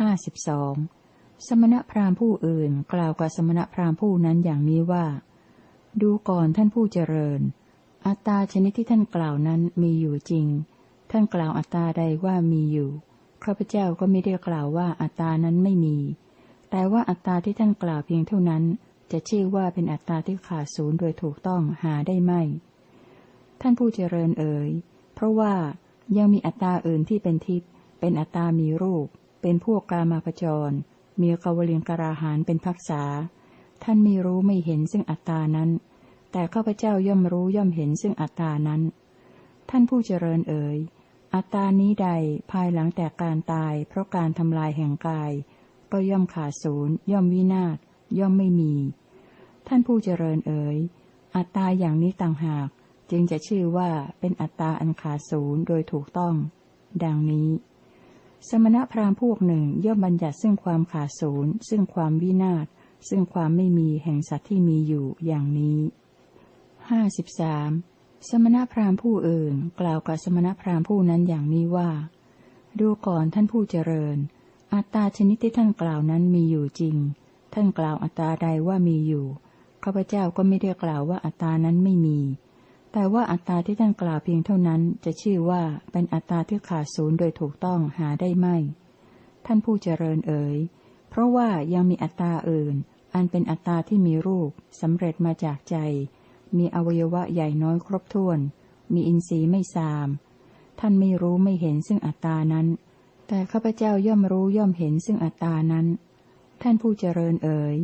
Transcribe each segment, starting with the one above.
ห้าสิบสองสมณพราหมณ์ผู้อื่นกล่าวกับสมณพราหมณ์ผู้นั้นอย่างนี้ว่า ดูก่อนท่านผู้เจริญ อัตตาชนิดที่ท่านกล่าวนั้นมีอยู่จริง ท่านกล่าวอัตตาใดว่ามีอยู่ข้าพเจ้าก็ไม่ได้กล่าวว่าอัตตานั้นไม่มี แต่ว่าอัตตาที่ท่านกล่าวเพียงเท่านั้น จะชื่อว่าเป็นอัตตาที่ขาดศูนย์โดยถูกต้องหาได้ไหมท่านผู้เจริญเอ๋ย เพราะว่ายังมีอัตตาอื่นที่เป็นทิพย์ เป็นอัตตามีรูป เป็นพวกกามาพจร มีกวลิงกราหานเป็นพักษา ท่านไม่รู้ไม่เห็นซึ่งอัตตานั้น แต่ข้าพเจ้าย่อมรู้ย่อมเห็นซึ่งอัตตานั้น ท่านผู้เจริญเอ๋ย อัตตานี้ใดภายหลังแต่การตาย เพราะการทำลายแห่งกาย ก็ย่อมขาดศูนย์ย่อมวินาศย่อมไม่มี ท่านผู้เจริญเอ๋ย อัตตาอย่างนี้ต่างหาก จึงจะชื่อว่าเป็นอัตตาอันขาดศูนย์โดยถูกต้อง ดังนี้ สมณพราหมณ์พวกหนึ่งย่อมบัญญัติซึ่งความขาดศูนย์ซึ่งความวินาศซึ่งความไม่มีแห่งสัตว์ที่มีอยู่อย่างนี้ห้าสิบสามสมณพราหมณ์ผู้อื่นกล่าวกับสมณพราหมณ์ผู้นั้นอย่างนี้ว่า ดูก่อนท่านผู้เจริญ อัตตาชนิดที่ท่านกล่าวนั้นมีอยู่จริง ท่านกล่าวอัตตาใดว่ามีอยู่ข้าพเจ้าก็ไม่ได้กล่าวว่าอัตตานั้นไม่มี แต่ว่าอัตตาที่ท่านกล่าวเพียงเท่านั้นจะชื่อว่าเป็นอัตตาที่ขาดศูนย์โดยถูกต้องหาได้ไม่ ท่านผู้เจริญเอ๋ย เพราะว่ายังมีอัตตาอื่น อันเป็นอัตตาที่มีรูปสำเร็จมาจากใจ มีอวัยวะใหญ่น้อยครบถ้วน มีอินทรีย์ไม่สาม ท่านไม่รู้ไม่เห็นซึ่งอัตตานั้น แต่ข้าพเจ้าย่อมรู้ย่อมเห็นซึ่งอัตตานั้น ท่านผู้เจริญเอ๋ย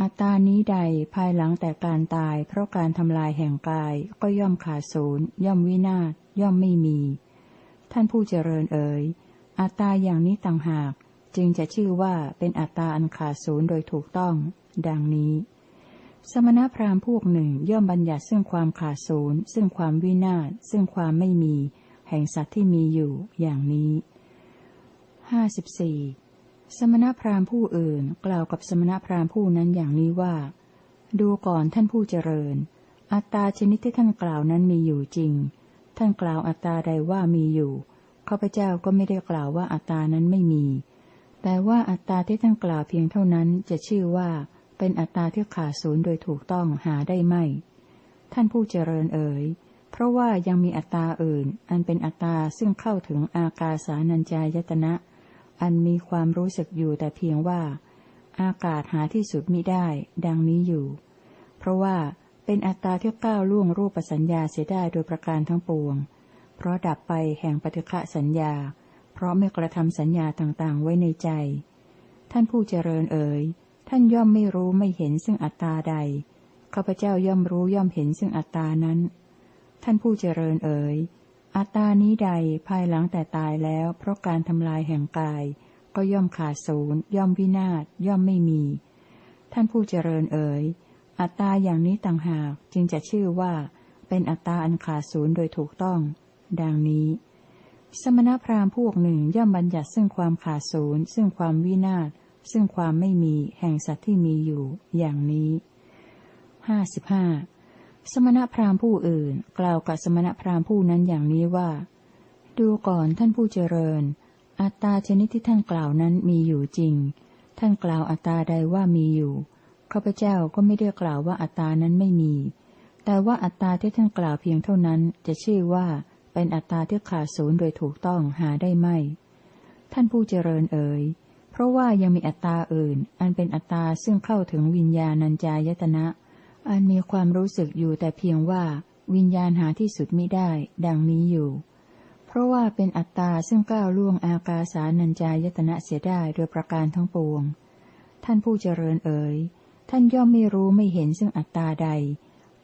อัตตานี้ใดภายหลังแต่การตายเพราะการทำลายแห่งกายก็ย่อมขาดศูนย์ย่อมวินาศย่อมไม่มี ท่านผู้เจริญเอ๋ยอัตตาอย่างนี้ต่างหาก จึงจะชื่อว่าเป็นอัตตาอันขาดศูนย์โดยถูกต้อง ดังนี้ สมณพราหมณ์พวกหนึ่งย่อมบัญญัติซึ่งความขาดศูนย์ซึ่งความวินาศซึ่งความไม่มี แห่งสัตว์ที่มีอยู่อย่างนี้ห้าสิบสี่ สมณพราหมณ์ผู้อื่นกล่าวกับสมณพราหมณ์ผู้นั้นอย่างนี้ว่า ดูก่อนท่านผู้เจริญ อัตตาชนิดที่ท่านกล่าวนั้นมีอยู่จริง ท่านกล่าวอัตตาใดว่ามีอยู่ข้าพเจ้าก็ไม่ได้กล่าวว่าอัตตานั้นไม่มี แต่ว่าอัตตาที่ท่านกล่าวเพียงเท่านั้นจะชื่อว่าเป็นอัตตาที่ขาดศูนย์โดยถูกต้องหาได้ไม่ ท่านผู้เจริญเอ๋ย เพราะว่ายังมีอัตตาอื่น อันเป็นอัตตาซึ่งเข้าถึงอากาสานัญจายตนะ อันมีความรู้สึกอยู่แต่เพียงว่า อากาศหาที่สุดมิได้ ดังนี้อยู่ เพราะว่าเป็นอัตตาที่ก้าวล่วงรูปสัญญาเสียได้โดยประการทั้งปวง เพราะดับไปแห่งปฏิฆะสัญญา เพราะไม่กระทำสัญญาต่างๆ ไว้ในใจ ท่านผู้เจริญเอ๋ย ท่านย่อมไม่รู้ไม่เห็นซึ่งอัตตาใด ข้าพเจ้าย่อมรู้ย่อมเห็นซึ่งอัตตานั้น ท่านผู้เจริญเอ๋ย อัตตานี้ใดภายหลังแต่ตายแล้ว เพราะการทำลายแห่งกาย ก็ย่อมขาดศูนย์ย่อมวินาศย่อมไม่มี ท่านผู้เจริญเอ๋ยอัตตาอย่างนี้ต่างหากจึงจะชื่อว่า เป็นอัตตาอันขาดศูนย์โดยถูกต้อง ดังนี้ สมณพราหมณ์พวกหนึ่งย่อมบัญญัติซึ่งความขาดศูนย์ซึ่งความวินาศซึ่งความไม่มีแห่งสัตว์ที่มีอยู่ อย่างนี้ห้าสิบห้า สมณพราหมณ์ผู้อื่น กล่าวกับสมณพราหมณ์ผู้นั้นอย่างนี้ว่า ดูก่อนท่านผู้เจริญ อัตตาชนิดที่ท่านกล่าวนั้นมีอยู่จริง ท่านกล่าวอัตตาใดว่ามีอยู่ข้าพเจ้าก็ไม่ได้กล่าวว่าอัตตานั้นไม่มี แต่ว่าอัตตาที่ท่านกล่าวเพียงเท่านั้น จะชื่อว่าเป็นอัตตาที่ขาดศูนย์โดยถูกต้องหาได้ไม่ ท่านผู้เจริญเอ๋ย เพราะว่ายังมีอัตตาอื่น อันเป็นอัตตาซึ่งเข้าถึงวิญญาณัญจายตนะ อันมีความรู้สึกอยู่แต่เพียงว่าวิญญาณหาที่สุดม่ได้ ดังนี้อยู่ เพราะว่าเป็นอัตตาซึ่งก้าวล่วงอากาสานัญจายตนะเสียได้โดยประการทั้งปวง ท่านผู้เจริญเอ๋ย ท่านย่อมไม่รู้ไม่เห็นซึ่งอัตตาใด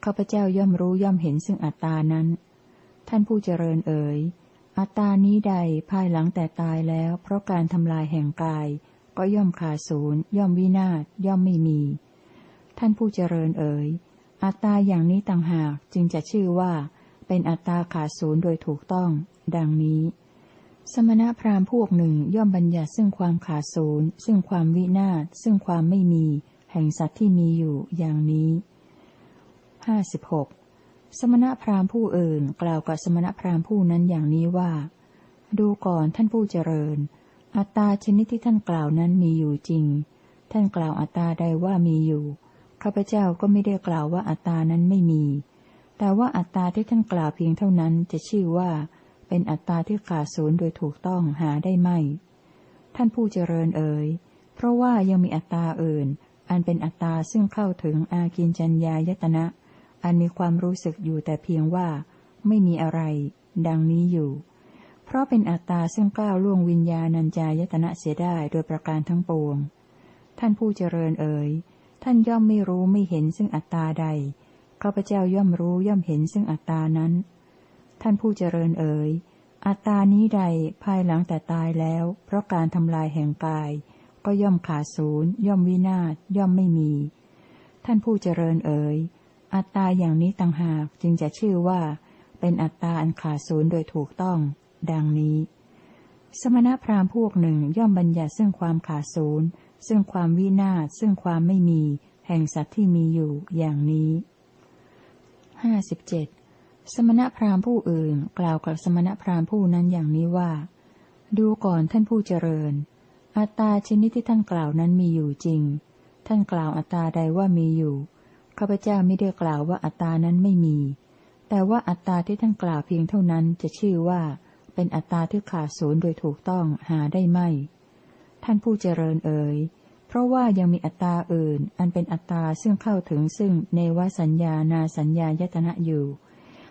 ข้าพเจ้าย่อมรู้ย่อมเห็นซึ่งอัตตานั้น ท่านผู้เจริญเอ๋ย อัตตานี้ใดภายหลังแต่ตายแล้ว เพราะการทำลายแห่งกาย ก็ย่อมขาดศูนย์ย่อมวินาศย่อมไม่มี ท่านผู้เจริญเอ๋ย อัตตาอย่างนี้ต่างหากจึงจะชื่อว่า เป็นอัตตาขาดศูนย์โดยถูกต้อง ดังนี้ สมณพราหมณ์พวกหนึ่งย่อมบัญญัติซึ่งความขาดศูนย์ซึ่งความวินาศซึ่งความไม่มี แห่งสัตว์ที่มีอยู่อย่างนี้ห้าสิบหกสมณพราหมณ์ผู้อื่นกล่าวกับสมณพราหมณ์ผู้นั้นอย่างนี้ว่า ดูก่อนท่านผู้เจริญออัตตาชนิดที่ท่านกล่าวนั้นมีอยู่จริง ท่านกล่าวอัตตาใดว่ามีอยู่ ข้าพเจ้าก็ไม่ได้กล่าวว่าอัตตานั้นไม่มี แต่ว่าอัตตาที่ท่านกล่าวเพียงเท่านั้นจะชื่อว่า เป็นอัตตาที่ขาดศูนย์โดยถูกต้องหาได้ไม่ ท่านผู้เจริญเอ่ยเพราะว่ายังมีอัตตาอื่น อันเป็นอัตตาซึ่งเข้าถึงอากินจัญญายตนะ อันมีความรู้สึกอยู่แต่เพียงว่า ไม่มีอะไร ดังนี้อยู่ เพราะเป็นอัตตาซึ่งก้าวล่วงวิญญาณัญจายตนะเสียได้โดยประการทั้งปวง ท่านผู้เจริญเอ่ย ท่านย่อมไม่รู้ไม่เห็นซึ่งอัตตาใด ข้าพเจ้าย่อมรู้ย่อมเห็นซึ่งอัตตานั้น ท่านผู้เจริญเอ่ยอัตตานี้ใดภายหลังแต่ตายแล้ว เพราะการทำลายแห่งกาย ก็ย่อมขาดศูนย์ย่อมวินาศย่อมไม่มี ท่านผู้เจริญเอ่ยอัตตาอย่างนี้ต่างหากจึงจะชื่อว่า เป็นอัตตาอันขาดศูนย์โดยถูกต้อง ดังนี้ สมณพราหมณ์พวกหนึ่งย่อมบัญญัติซึ่งความขาดศูนย์ ซึ่งความวินาศซึ่งความไม่มี แห่งสัตว์ที่มีอยู่อย่างนี้ห้าสิบเจ็ดสมณพราหมณ์ผู้อื่นกล่าวกับสมณพราหมณ์ผู้นั้นอย่างนี้ว่า ดูก่อนท่านผู้เจริญ อัตตาชนิดที่ท่านกล่าวนั้นมีอยู่จริง ท่านกล่าวอัตตาใดว่ามีอยู่ข้าพเจ้าไม่ได้กล่าวว่าอัตตานั้นไม่มี แต่ว่าอัตตาที่ท่านกล่าวเพียงเท่านั้นจะชื่อว่า เป็นอัตตาที่ขาดศูนย์โดยถูกต้องหาได้ไม่ ท่านผู้เจริญเอ่ยเพราะว่ายังมีอัตตาอื่น อันเป็นอัตตาซึ่งเข้าถึงซึ่งเนวสัญญานาสัญญายตนะอยู่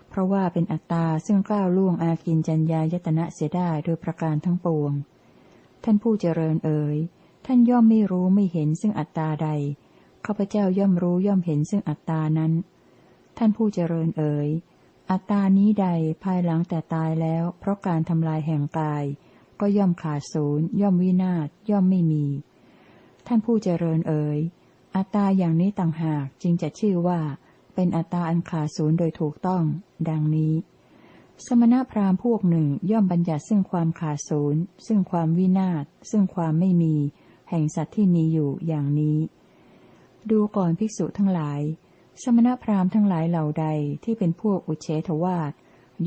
เพราะว่าเป็นอัตตาซึ่งกล้าวล่วงอากินจัญญายตนะเสียได้โดยประการทั้งปวง ท่านผู้เจริญเอ่ยท่านย่อมไม่รู้ไม่เห็นซึ่งอัตตาใดข้าพเจ้าย่อมรู้ย่อมเห็นซึ่งอัตตานั้น ท่านผู้เจริญเอ่ยอัตตานี้ใดภายหลังแต่ตายแล้ว เพราะการทำลายแห่งกาย ก็ย่อมขาดศูนย์ย่อมวินาศย่อมไม่มี ท่านผู้เจริญเอ๋ยอัตตาอย่างนี้ต่างหากจึงจะชื่อว่า เป็นอัตตาอันขาดศูนย์โดยถูกต้อง ดังนี้ สมณพราหมณ์พวกหนึ่งย่อมบัญญัติซึ่งความขาดศูนย์ซึ่งความวินาศซึ่งความไม่มี แห่งสัตว์ที่มีอยู่อย่างนี้ ดูก่อนภิกษุทั้งหลาย สมณพราหมณ์ทั้งหลายเหล่าใดที่เป็นพวกอุเฉทวาท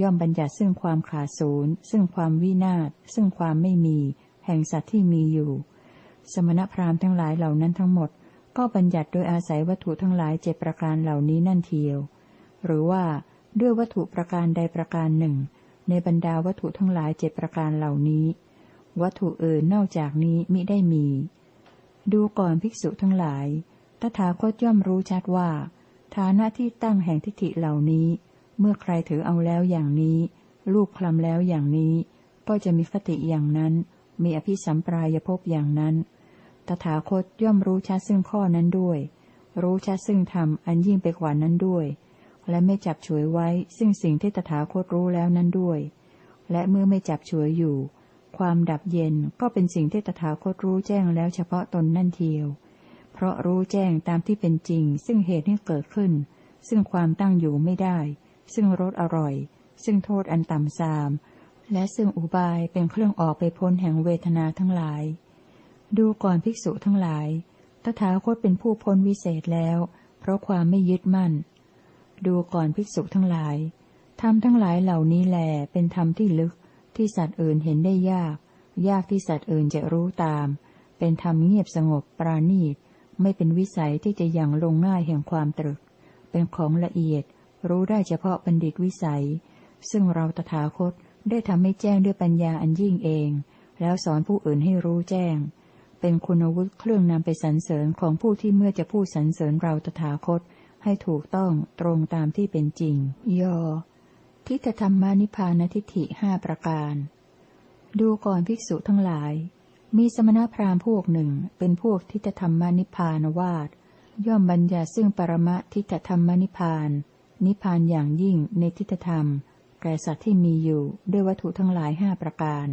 ย่อมบัญญัติซึ่งความขาดศูนย์ซึ่งความวินาศซึ่งความไม่มี แห่งสัตว์ที่มีอยู่ สมณพราหมณ์ทั้งหลายเหล่านั้นทั้งหมด ก็บัญญัติโดยอาศัยวัตถุทั้งหลายเจ็ประการเหล่านี้นั่นเทียว หรือว่าด้วยวัตถุประการใดประการหนึ่ง ในบรรดาวัตถุทั้งหลายเจ็ประการเหล่านี้ วัตถุอื่นนอกจากนี้มิได้มี ดูก่อนภิกษุทั้งหลาย ตถาคตย่อมรู้ชัดว่า ฐานะที่ตั้งแห่งทิฏฐิเหล่านี้ เมื่อใครถือเอาแล้วอย่างนี้ ลูกคลำแล้วอย่างนี้ ก็จะมีคติอย่างนั้น มีอภิสัมปรายภพอย่างนั้น ตถาคตย่อมรู้ชัดซึ่งข้อนั้นด้วย รู้ชัดซึ่งธรรมอันยิ่งไปกว่านั้นด้วย และไม่จับฉวยไว้ซึ่งสิ่งที่ตถาคตรู้แล้วนั้นด้วย และเมื่อไม่จับฉวยอยู่ ความดับเย็นก็เป็นสิ่งที่ตถาคตรู้แจ้งแล้วเฉพาะตนนั่นเทียว เพราะรู้แจ้งตามที่เป็นจริง ซึ่งเหตุที่เกิดขึ้น ซึ่งความตั้งอยู่ไม่ได้ ซึ่งรสอร่อย ซึ่งโทษอันต่ำทราม และซึ่งอุบายเป็นเครื่องออกไปพ้นแห่งเวทนาทั้งหลาย ดูก่อนภิกษุทั้งหลาย ตถาคตเป็นผู้พ้นวิเศษแล้ว เพราะความไม่ยึดมั่น ดูก่อนภิกษุทั้งหลาย ธรรมทั้งหลายเหล่านี้แหลเป็นธรรมที่ลึก ที่สัตว์อื่นเห็นได้ยาก ยากที่สัตว์อื่นจะรู้ตาม เป็นธรรมเงียบสงบปราณีต ไม่เป็นวิสัยที่จะยังลงง่ายแห่งความตรึก เป็นของละเอียด รู้ได้เฉพาะบัณฑิตวิสัย ซึ่งเราตถาคตได้ทำให้แจ้งด้วยปัญญาอันยิ่งเอง แล้วสอนผู้อื่นให้รู้แจ้ง เป็นคุณวุฒิเครื่องนำไปสรรเสริญของผู้ที่เมื่อจะพูดสรรเสริญเราตถาคต ให้ถูกต้องตรงตามที่เป็นจริง ยอ ทิฏฐธรรมานิพานทิฏฐิห้าประการ ดูก่อนภิกษุทั้งหลาย มีสมณพราหมณ์พวกหนึ่ง เป็นพวกทิฏฐธรรมานิพานวาดย่อมบัญญัติซึ่งปรมะทิฏฐธรรมานิพาน นิพพานอย่างยิ่งในทิฏฐธรรม แก่สัตว์ที่มีอยู่ด้วยวัตถุทั้งหลายห้าประการ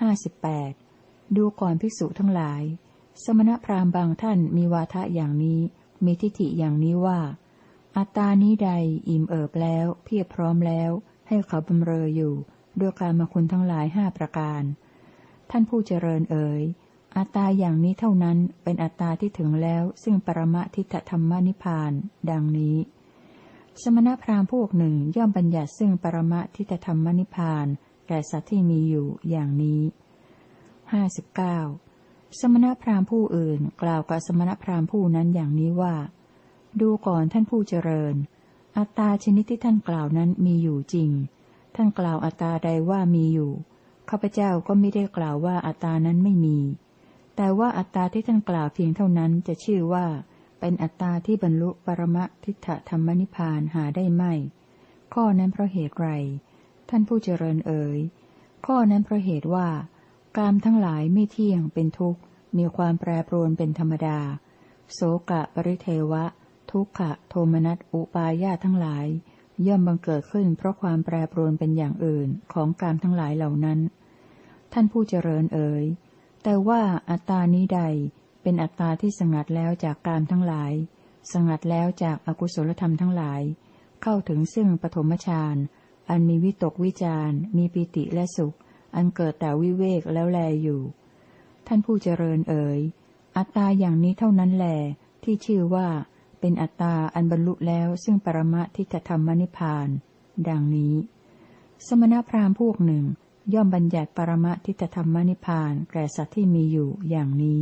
ห้าสิบแปดดูก่อนภิกษุทั้งหลาย สมณพราหมณ์บางท่านมีวาทะอย่างนี้ มีทิฏฐิอย่างนี้ว่า อัตตานี้ใดอิ่มเอิบแล้ว เพียบพร้อมแล้ว ให้เขาบำเรออยู่ ด้วยการมาคุณทั้งหลายห้าประการ ท่านผู้เจริญเอ๋ยอัตตาอย่างนี้เท่านั้นเป็นอัตตาที่ถึงแล้วซึ่งปรมะทิฏฐธรรมนิพาน ดังนี้ สมณพราหมณ์พวกหนึ่งย่อมบัญญัติซึ่งปรมะทิฏฐธรรมนิพานแก่สัตว์ที่มีอยู่อย่างนี้ห้าสิบเก้าสมณพราหมณ์ผู้อื่นกล่าวกับสมณพราหมณ์ผู้นั้นอย่างนี้ว่า ดูก่อนท่านผู้เจริญ อัตตาชนิดที่ท่านกล่าวนั้นมีอยู่จริง ท่านกล่าวอัตตาใดว่ามีอยู่ข้าพเจ้าก็ไม่ได้กล่าวว่าอัตตานั้นไม่มี แต่ว่าอัตตาที่ท่านกล่าวเพียงเท่านั้นจะชื่อว่า เป็นอัตตาที่บรรลุปรมะทิฏฐธรรมนิพพานหาได้ไม่ ข้อนั้นเพราะเหตุไร ท่านผู้เจริญเอ๋ย ข้อนั้นเพราะเหตุว่ากามทั้งหลายไม่เที่ยงเป็นทุกข์ มีความแปรปรวนเป็นธรรมดา โสกะปริเทวะ ทุกขะโทมนัสอุปายาทั้งหลาย ย่อมบังเกิดขึ้นเพราะความแปรปรวนเป็นอย่างอื่นของกามทั้งหลายเหล่านั้น ท่านผู้เจริญเอ๋ย แต่ว่าอัตตานี้ใด เป็นอัตตาที่สงัดแล้วจากกามทั้งหลาย สงัดแล้วจากอากุศลธรรมทั้งหลาย เข้าถึงซึ่งปฐมฌาน อันมีวิตกวิจารมีปิติและสุข อันเกิดแต่วิเวกแล้วแลอยู่ ท่านผู้เจริญเอ๋ย อัตตาอย่างนี้เท่านั้นแหลที่ชื่อว่า เป็นอัตตาอันบรรลุแล้วซึ่งปรมะทิฏฐธรรมนิพาน ดังนี้ สมณพราหมณ์พวกหนึ่ง ย่อมบัญญัติปรมะทิฏฐธรรมนิพานแก่สัตว์ที่มีอยู่อย่างนี้